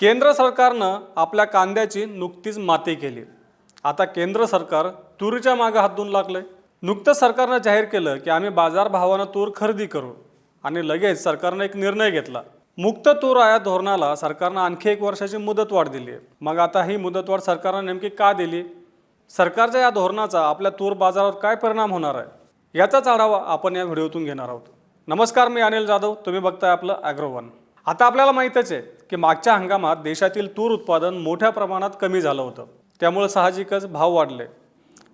केंद्र सरकारनं आपल्या कांद्याची नुकतीच माती केली. आता केंद्र सरकार तुरीच्या मागे हात धुवून लागलंय. नुकतंच सरकारनं जाहीर केलं की आम्ही बाजारभावानं तूर खरेदी करू. आणि लगेच सरकारनं एक निर्णय घेतला. मुक्त तूर आयात धोरणाला सरकारनं आणखी एक वर्षाची मुदतवाढ दिली आहे. मग आता ही मुदतवाढ सरकारनं नेमकी का दिली? सरकारच्या या धोरणाचा आपल्या तूर बाजारावर काय परिणाम होणार आहे? याचाच आढावा आपण या व्हिडिओतून घेणार आहोत. नमस्कार मी अनिल जाधव. तुम्ही बघताय आपलं ॲग्रोवन आता आपल्याला माहीतच आहे की मागच्या हंगामात देशातील तूर उत्पादन मोठ्या प्रमाणात कमी झालं होतं. त्यामुळे साहजिकच भाव वाढले.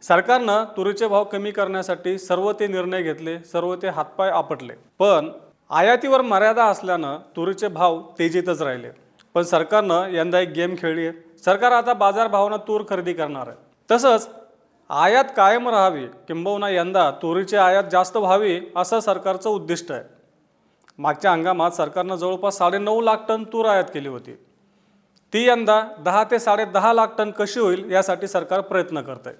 सरकारनं तुरीचे भाव कमी करण्यासाठी सर्व ते निर्णय घेतले सर्व ते हातपाय आपटले. पण आयातीवर मर्यादा असल्यानं तुरीचे भाव तेजीतच राहिले. पण सरकारनं यंदा एक गेम खेळली आहे. सरकार आता बाजारभावानं तूर खरेदी करणार आहे. तसंच आयात कायम राहावी किंबहुना यंदा तुरीची आयात जास्त व्हावी असं सरकारचं उद्दिष्ट आहे. मागच्या हंगामात सरकारनं जवळपास साडेनऊ लाख टन तूर आयात केली होती. ती यंदा दहा ते साडेदहा लाख टन कशी होईल यासाठी सरकार प्रयत्न करत आहे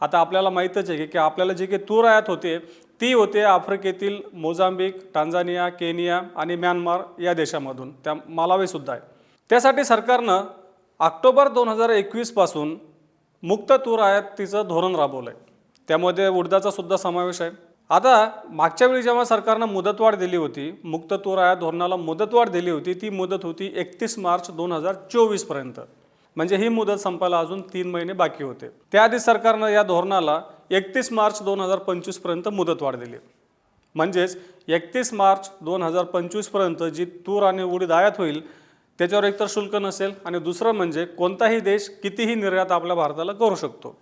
आता आपल्याला माहीतच आहे की- की आपल्याला जे काही तूर आयात होते ती होते आफ्रिकेतील मोझांबिक टांझानिया केनिया आणि म्यानमार या देशामधून. त्या मालावीसुद्धा आहे. त्यासाठी सरकारनं ऑक्टोबर दोन हजार एकवीसपासून मुक्त तूर आयातीचं धोरण राबवलं आहे त्यामध्ये उडदाचासुद्धा समावेश आहे. आता मागच्या वेळी जेव्हा सरकारनं मुदतवाढ दिली होती मुक्त तूर धोरणाला मुदतवाढ दिली होती ती मुदत होती एकतीस मार्च दोन हजार चोवीसपर्यंत म्हणजे ही मुदत संपायला अजून तीन महिने बाकी होते. त्याआधी सरकारनं या धोरणाला एकतीस मार्च दोन हजार पंचवीसपर्यंत मुदतवाढ दिली. म्हणजेच एकतीस मार्च दोन हजार पंचवीसपर्यंत जी तूर आणि उडीद आयात होईल त्याच्यावर एकतर शुल्क नसेल आणि दुसरं म्हणजे कोणताही देश कितीही निर्यात आपल्या भारताला करू शकतो.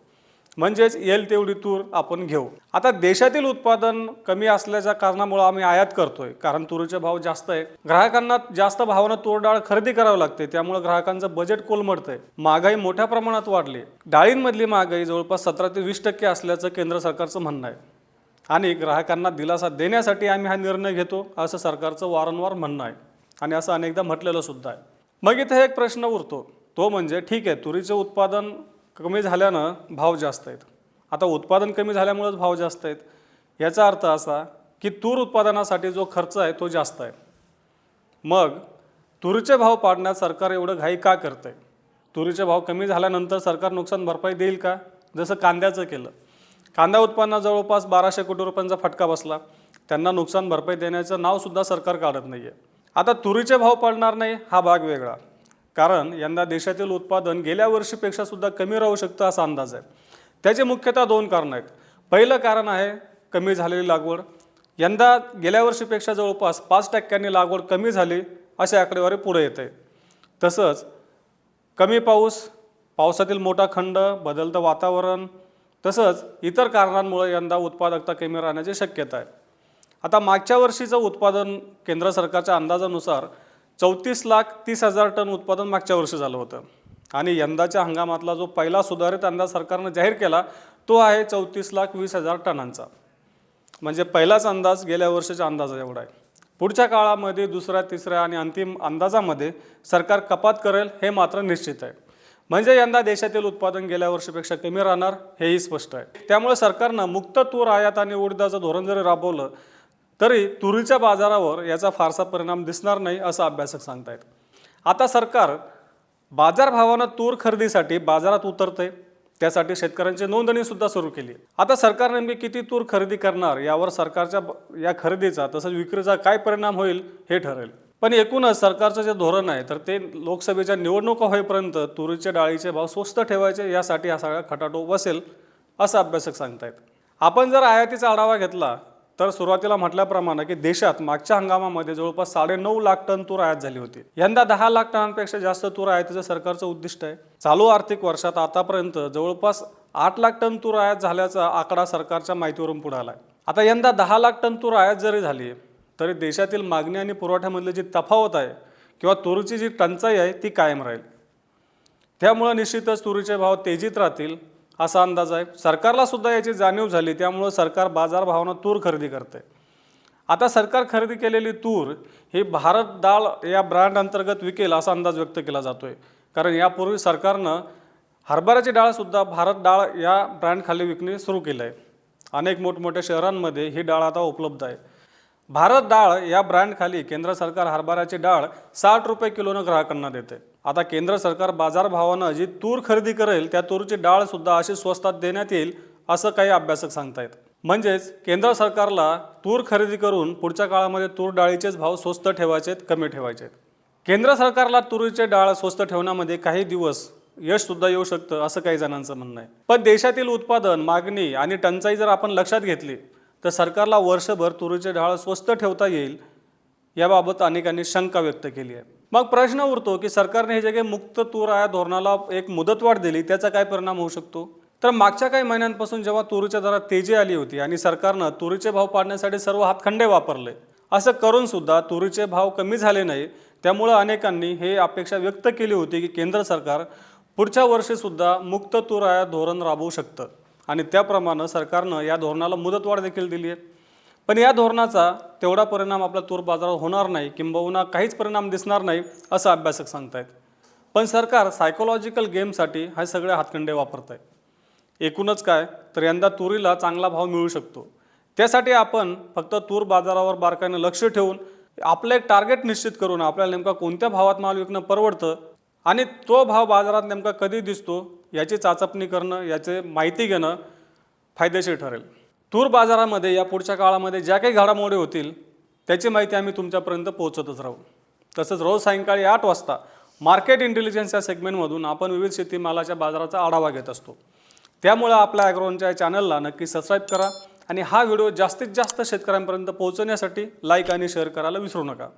म्हणजेच येईल तेवढी तूर आपण घेऊ. आता देशातील उत्पादन कमी असल्याच्या कारणामुळे आम्ही आयात करतोय. कारण तुरीचे भाव जास्त आहे. ग्राहकांना जास्त भावानं तूर डाळ खरेदी करावी लागते. त्यामुळे ग्राहकांचं बजेट कोलमडतंय. महागाई मोठ्या प्रमाणात वाढली. डाळींमधली महागाई जवळपास सतरा ते वीस टक्के असल्याचं केंद्र सरकारचं म्हणणं आहे. आणि ग्राहकांना दिलासा देण्यासाठी आम्ही हा निर्णय घेतो असं सरकारचं वारंवार म्हणणं आहे. आणि असं अनेकदा म्हटलेलं सुद्धा आहे. मग इथे एक प्रश्न उरतो. तो म्हणजे ठीक आहे तुरीचे उत्पादन कमी झाल्यानं भाव जास्त आहेत. आता उत्पादन कमी झाल्यामुळेच भाव जास्त आहेत. याचा अर्थ असा की तूर उत्पादनासाठी जो खर्च आहे तो जास्त आहे. मग तुरीचे भाव पाडण्यात सरकार एवढं घाई का करतंय? तुरीचे भाव कमी झाल्यानंतर सरकार नुकसान भरपाई देईल का? जसं कांद्याचं केलं. कांदा उत्पन्नात जवळपास बाराशे कोटी रुपयांचा फटका बसला. त्यांना नुकसान भरपाई देण्याचं नावसुद्धा सरकार काढत नाही आहे आता तुरीचे भाव पडणार नाही हा भाग वेगळा. कारण यंदा देशातील उत्पादन गेल्या वर्षीपेक्षा सुद्धा कमी राहू शकतं असा अंदाज आहे. त्याचे मुख्यतः दोन कारणं आहेत. पहिलं कारण आहे कमी झालेली लागवड. यंदा गेल्या वर्षीपेक्षा जवळपास पाच टक्क्यांनी लागवड कमी झाली अशी आकडेवारी पुढे येते. तसंच कमी पाऊस पावसातील मोठा खंड बदलतं वातावरण तसंच इतर कारणांमुळे यंदा उत्पादकता कमी राहण्याची शक्यता आहे. आता मागच्या वर्षीचं उत्पादन केंद्र सरकारच्या अंदाजानुसार चौतीस लाख तीस हजार टन उत्पादन मागच्या वर्षी झालं होतं. आणि यंदाच्या हंगामातला जो पहिला सुधारित अंदाज सरकारनं जाहीर केला तो आहे चौतीस लाख वीस हजार टनांचा. म्हणजे पहिलाच अंदाज गेल्या वर्षाच्या अंदाजा एवढा आहे. पुढच्या काळामध्ये दुसऱ्या तिसऱ्या आणि अंतिम अंदाजामध्ये सरकार कपात करेल हे मात्र निश्चित आहे. म्हणजे यंदा देशातील उत्पादन गेल्या वर्षीपेक्षा कमी राहणार हेही स्पष्ट आहे. त्यामुळे सरकारनं मुक्त तूर आयात आणि उडदाचं धोरण जरी राबवलं तरी तुरीच्या बाजारावर याचा फारसा परिणाम दिसणार नाही असं अभ्यासक सांगतायत. आता सरकार बाजारभावानं तूर खरेदीसाठी बाजारात उतरते त्यासाठी शेतकऱ्यांची नोंदणीसुद्धा सुरू केली. आता सरकार नेमकी किती तूर खरेदी करणार यावर सरकारच्या या खरेदीचा तसंच विक्रीचा काय परिणाम होईल हे ठरेल. पण एकूणच सरकारचं जे धोरण आहे तर ते लोकसभेच्या निवडणुका होईपर्यंत तुरीच्या डाळीचे भाव स्वस्त ठेवायचे यासाठी हा सगळा खटाटोप बसेल असं अभ्यासक सांगतायत. आपण जर आयातीचा आढावा घेतला तर सुरुवातीला म्हटल्याप्रमाणे की देशात मागच्या हंगामामध्ये जवळपास साडेनऊ लाख टन तूर आयात झाली होती. यंदा दहा लाख टनांपेक्षा जास्त तूर आयातीचं सरकारचं उद्दिष्ट आहे. चालू आर्थिक वर्षात आतापर्यंत जवळपास आठ लाख टन तूर आयात झाल्याचा आकडा सरकारच्या माहितीवरून पुढे आला आता यंदा दहा लाख टन तूर आयात जरी झाली तरी देशातील मागणी आणि पुरवठ्यामधली जी तफावत आहे किंवा तुरीची जी टंचाई आहे ती कायम राहील. त्यामुळं निश्चितच तुरीचे भाव तेजीत राहतील. असा अंदाज आहे. सरकारला सुद्धा याची जाणीव झाली त्यामुळं सरकार बाजारभावानं तूर खरेदी करते आता सरकार खरेदी केलेली तूर ही भारत डाळ या ब्रँड अंतर्गत विकेल असा अंदाज व्यक्त केला जातो आहे कारण यापूर्वी सरकारनं हरभऱ्याची डाळसुद्धा भारत डाळ या ब्रँडखाली विकणे सुरू केलं आहे अनेक मोठमोठ्या शहरांमध्ये ही डाळ आता उपलब्ध आहे. भारत डाळ या ब्रँडखाली केंद्र सरकार हरभऱ्याची डाळ साठ रुपये किलोनं ग्राहकांना देते आता केंद्र सरकार बाजारभावानं जी तूर खरेदी करेल त्या तूरची डाळ सुद्धा अशी स्वस्तात देण्यात येईल असं काही अभ्यासक सांगतायत. म्हणजेच केंद्र सरकारला तूर खरेदी करून पुढच्या काळामध्ये तूर डाळीचेच भाव स्वस्त ठेवायचे आहेत कमी ठेवायचे आहेत केंद्र सरकारला तुरीचे डाळ स्वस्त ठेवण्यामध्ये काही दिवस यश सुद्धा येऊ शकतं असं काही जणांचं म्हणणं आहे. पण देशातील उत्पादन मागणी आणि टंचाई जर आपण लक्षात घेतली तर सरकारला वर्षभर तुरीचे डाळ स्वस्त ठेवता येईल याबाबत अनेकांनी शंका व्यक्त केली आहे. मग प्रश्न उरतो की सरकारने हे जे काही मुक्त तूर आया धोरणाला एक मुदतवाढ दिली त्याचा काय परिणाम होऊ शकतो? तर मागच्या काही महिन्यांपासून जेव्हा तुरीच्या दरात तेजी आली होती आणि सरकारनं तुरीचे भाव पाडण्यासाठी सर्व हातखंडे वापरले असं करून सुद्धा तुरीचे भाव कमी झाले नाही त्यामुळं अनेकांनी हे अपेक्षा व्यक्त केली होती की केंद्र सरकार पुढच्या वर्षीसुद्धा मुक्त तूर आयात धोरण राबवू शकतं. आणि त्याप्रमाणे सरकारनं या धोरणाला मुदतवाढ देखील दिली आहे. पण या धोरणाचा तेवढा परिणाम आपल्या तूर बाजारावर होणार नाही किंबहुना काहीच परिणाम दिसणार नाही असं अभ्यासक सांगतायत. पण सरकार सायकोलॉजिकल गेमसाठी हा सगळे हातखंडे वापरत आहे एकूणच काय तर यंदा तुरीला चांगला भाव मिळू शकतो. त्यासाठी आपण फक्त तूर बाजारावर बारकाईनं लक्ष ठेवून आपलं एक टार्गेट निश्चित करून आपल्याला नेमका कोणत्या भावात माल विकणं परवडतं आणि तो भाव बाजारात नेमका कधी दिसतो याची चाचपणी करणं याचे माहिती घेणं फायदेशीर ठरेल. तूर बाजारामध्ये या पुढच्या काळामध्ये ज्या काही घडामोडी होतील त्याची माहिती आम्ही तुमच्यापर्यंत पोहोचतच राहू. तसंच रोज सायंकाळी आठ वाजता मार्केट इंटेलिजन्स या सेगमेंटमधून आपण विविध शेतीमालाच्या बाजाराचा आढावा घेत असतो. त्यामुळे आपल्या ॲग्रोनच्या चॅनलला नक्की सबस्क्राईब करा आणि हा व्हिडिओ जास्तीत जास्त शेतकऱ्यांपर्यंत पोहोचवण्यासाठी लाईक आणि शेअर करायला विसरू नका.